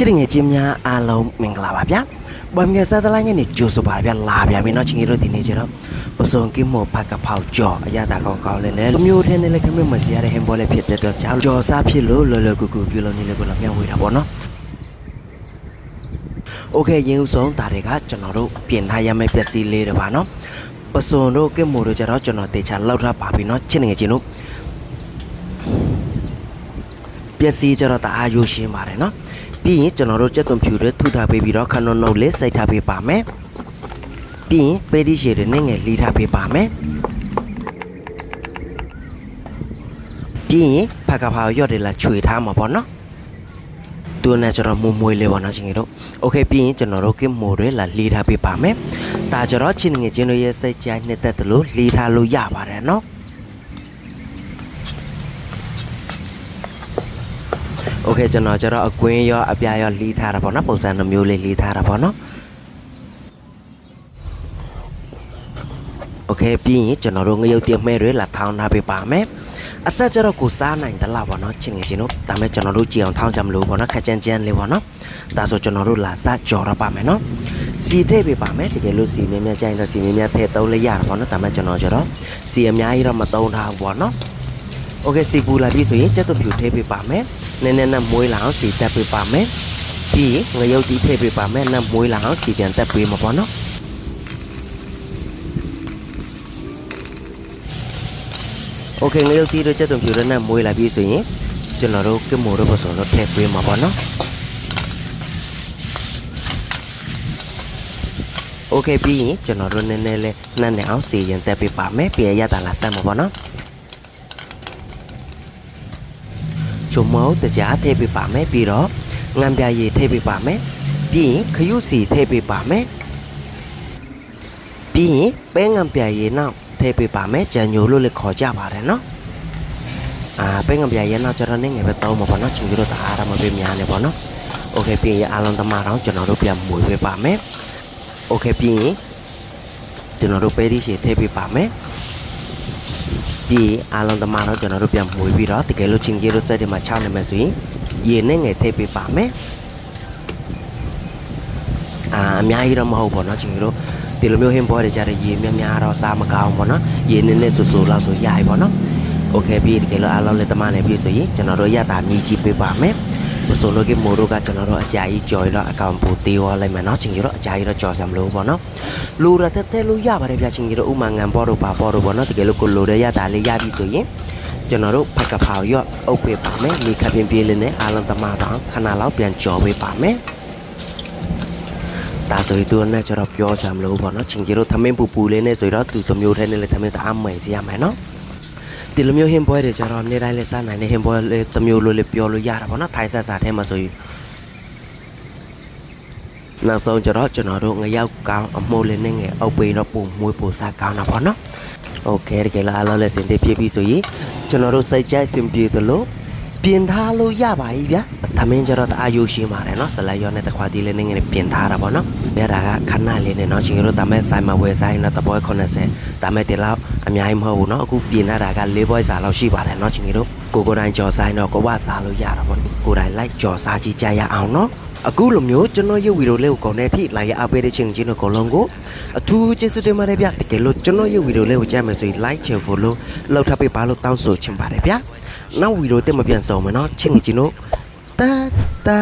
ချစ်တဲ့ငယ်ချင်းများအားလုံးမင်္ဂလာပါဗျာ။ဘာမြဆာတလိုင်းကနေကြိုဆိုပါဗျာ။လာဗျာမင်းတို့ချင်းကြီးတို့ဒီနေ့ကျတော့ပစုံကင်းမဖကဖောက်ကြော်အရသာကောင်းကောင်းလေးနဲ့မျိုးထဲနဲ့လည်းခမင်းမစရတဲ့ဟင်ဘောလေးဖြစ်တဲ့တော့ကြော်ကြော်စားဖြစ်လို့လော်လော်ကူကူပြုလုပ်နေလေကိုလည်းမျှဝေတာပေါ့နော်။ Okay ရင်းဥဆုံးဒါတွေကကျွန်တော်တို့ပြင်ထားရမယ့်ပစ္စည်းလေးတွေပါနော်။ပစုံတို့ကင်းမို့တို့ကျတော့ကျွန်တော်တေချာလောက်ထားပါပြီနော်ချစ်ငယ်ချင်းတို့ပစ္စည်းကျတော့တအားရိုးရှင်းပါတယ်နော်။ ပြီးရင်ကျွန်တော်တို့ကြက်သွန်ဖြူတွေထုထားပေးပြီးတော့ခဏနုတ်လေးစိတ်ထားပေးပါမယ်ပြီးရင်ပေဒီရှည်တွေနဲ့ငယ်လီထားပေးပါမယ်ပြီးရင်ဖက်ကဖာရော့တယ်လာခြွေထားမှာပေါ့နော်သူနဲ့ကျွန်တော်မွမွေးလေးပေါ့နော်ချင်းကြီးတို့โอเคပြီးရင်ကျွန်တော်တို့ကင်မိုတွေလာလီထားပေးပါမယ်ဒါကြတော့ချင်းငယ်ချင်းတို့ရဲ့စိတ်ကြိုက်နှစ်သက်တယ်လို့လီထားလို့ရပါတယ်နော် โอเคကျွန်တော်ကျတော့အကွင်းရောအပြာရောလီးထားတာပေါ့နော်ပုံစံနှမျိုးလေးလီးထားတာပေါ့နော်โอเคပြီးရင်ကျွန်တော်တို့ငရုတ်တင်မဲတွေလာထောင်းထားပေးပါမယ်အဆက်ကျတော့ကိုစားနိုင်သလားပေါ့နော်ချင်းငယ်ချင်းတို့ဒါမဲ့ကျွန်တော်တို့ကြည်အောင်ထောင်းကြမလို့ပေါ့နော်ခက်ကြမ်းကြမ်းလေးပေါ့နော်ဒါဆိုကျွန်တော်တို့လာစားကြော်ရပါမယ်နော်စီထည့်ပေးပါမယ်တကယ်လို့စီမြင်းမြကြိုင်တော့စီမြင်းမြထည့်သုံးလေးရတာပေါ့နော်ဒါမဲ့ကျွန်တော်ကျတော့စီအများကြီးတော့မသုံးထားဘူးပေါ့နော် โอเคစီပူလာပြီဆိုရင်ကြက်သွန်ဖြူထည့်ပေးပါမယ်နည်းနည်းနဲ့မွေးလာအောင်စီတက်ပေးပါမယ်ပြီးရင်ငရုတ်တီးထည့်ပေးပါမယ်နဲ့မွေးလာအောင်စီပြန်တက်ပေးမှာပေါ့နော်โอเคငရုတ်တီးတို့ကြက်သွန်ဖြူတို့နဲ့မွေးလာပြီဆိုရင်ကျွန်တော်တို့ကမိုတို့ပစုံတို့ထည့်ပေးမှာပေါ့နော်โอเคပြီးရင်ကျွန်တော်တို့နည်းနည်းလေးနှမ်းနေအောင်စီရင်တက်ပေးပါမယ်ပြေရတာလာဆက်မှာပေါ့နော် ချုံမောတကြားထည့်ပေးပါမယ်ပြီးတော့ငံပြရည်ထည့်ပေးပါမယ်ပြီးရင်ခရုစီထည့်ပေးပါမယ်ပြီးရင်ပဲငံပြရည်နောက်ထည့်ပေးပါမယ်ကြံညိုလို့လည်းခေါ်ကြပါတယ်နော်အာပဲငံပြရည်နောက်ကျတော့နေငယ်ပဲတောင်းမှာပေါ့နော်ချင်းတို့တအားရမပေးများနေပေါ့နော်โอเคပြီးရင်အားလုံးသမားတော့ကျွန်တော်တို့ပြန်မွေပေးပါမယ်โอเคပြီးရင်ကျွန်တော်တို့ပဲဒီရှည်ထည့်ပေးပါမယ် ဒီအားလုံးသမားတော့ကျွန်တော်တို့ပြန်မွေးပြီးတော့တကယ်လို့ချင်းကြီးတို့စက်တွေမှာချောင်းနေမယ်ဆိုရင်ရေနဲ့ငယ်ထည့်ပေးပါမယ်အာအများကြီးတော့မဟုတ်ပါတော့ချင်းကြီးတို့ဒီလိုမျိုးဟင်းပွဲတွေကြတဲ့ရေများများတော့စားမကောင်းဘူးပေါ့နော်ရေနည်းနည်းဆူဆူလောက်ဆိုရပြီပေါ့နော်โอเคပြီးတကယ်လို့အားလုံးလည်းတမနဲ့ပြီးဆိုရင်ကျွန်တော်တို့ရတာမြည်ကြည့်ပေးပါမယ် ပစိုးလို့ကမိုးတို့ကကျွန်တော်တို့အကြာကြီးကြော်ရတော့အကောင်ပူတေးရောလိုက်မယ်เนาะချင်းကြီးတို့အကြာကြီးတော့ကြော်စံမလို့ပေါ့နော်လူရတဲ့တဲ့လို့ရပါတယ်ဗျာချင်းကြီးတို့ဥမာငံပေါ်တို့ပါပေါ်တို့ပေါ့နော်တကယ်လို့ကိုလိုတဲ့ရတာလေးရပြီဆိုရင်ကျွန်တော်တို့ဖက်ကဖောက်ရော့အုပ်ပေးပါမယ်မိခပ်ပြင်းပြေးလေးနဲ့အားလုံးတမတော့ခဏလောက်ပြန်ကြော်ပေးပါမယ်ဒါဆိုရင်သူနဲ့ကျွန်တော်ပြောစမ်းမလို့ပေါ့နော်ချင်းကြီးတို့သမင်းပူပူလေးနဲ့ဆိုတော့သူတစ်မျိုးထဲနဲ့လည်းသမင်းတအားမယ်စီရမယ်နော် ဒီလိုမျိုးဟင်းပွဲတွေကျတော့နေ့တိုင်းလည်းစားနိုင်တဲ့ဟင်းပွဲလေးတစ်မျိုးလိုလေးပြောလို့ရတာပေါ့နော်ထိုင်ဆက်စားထဲမှာဆိုရင်နောက်ဆုံးကျတော့ကျွန်တော်တို့ငရောက်ကောင်းအမိုးလေးနဲ့ငယ်အုပ်ပိန်တော့ပုံမွေးပူစားကောင်းတာပေါ့နော်โอเคတကယ်လားအလုံးလည်းစင်တပြည့်ပြီဆိုရင်ကျွန်တော်တို့စိတ်ကြိုက်စင်ပြေသလို ပြင်ထားလို့ရပါ ਈ ဗျာသမင်းကျတော့တအားယူရှင်းပါတယ်နော်ဆလတ်ရောနဲ့တခွာတီးလေးနဲ့ငယ်ပြင်ထားတာပေါ့နော်ရတာကခဏလေးနဲ့နော်ချင်းတို့တမဲဆိုင်မှာဝယ်ဆိုင်တော့တပွဲ80ဒါမဲ့ဒီလောက်အများကြီးမဟုတ်ဘူးနော်အခုပြင်ထားတာက၄ပွဲစာလောက်ရှိပါတယ်နော်ချင်းတို့ကိုကိုတိုင်းကြော်ဆိုင်တော့ကိုဝစားလို့ရတာပေါ့ကိုတိုင်းလိုက်ကြော်စားကြည့်ကြရအောင်နော် အခုလိုမျိုးကျွန်တော်ရုပ်ဗီဒီယိုလေးကိုကောင်းတဲ့အထိလာရအားပေးတဲ့ချင်းချင်းတို့အကုန်လုံးကိုအထူးကျေးဇူးတင်ပါတယ်ဗျတကယ်လို့ကျွန်တော်ရုပ်ဗီဒီယိုလေးကိုကြည့်မယ်ဆိုရင် like ချင် follow လောက်ထပ်ပေးပါလို့တောင်းဆိုချင်ပါတယ်ဗျနောက်ဗီဒီယိုတက်မပြန်ဆောင်မယ်နော်ချင်းချင်းတို့တာတာ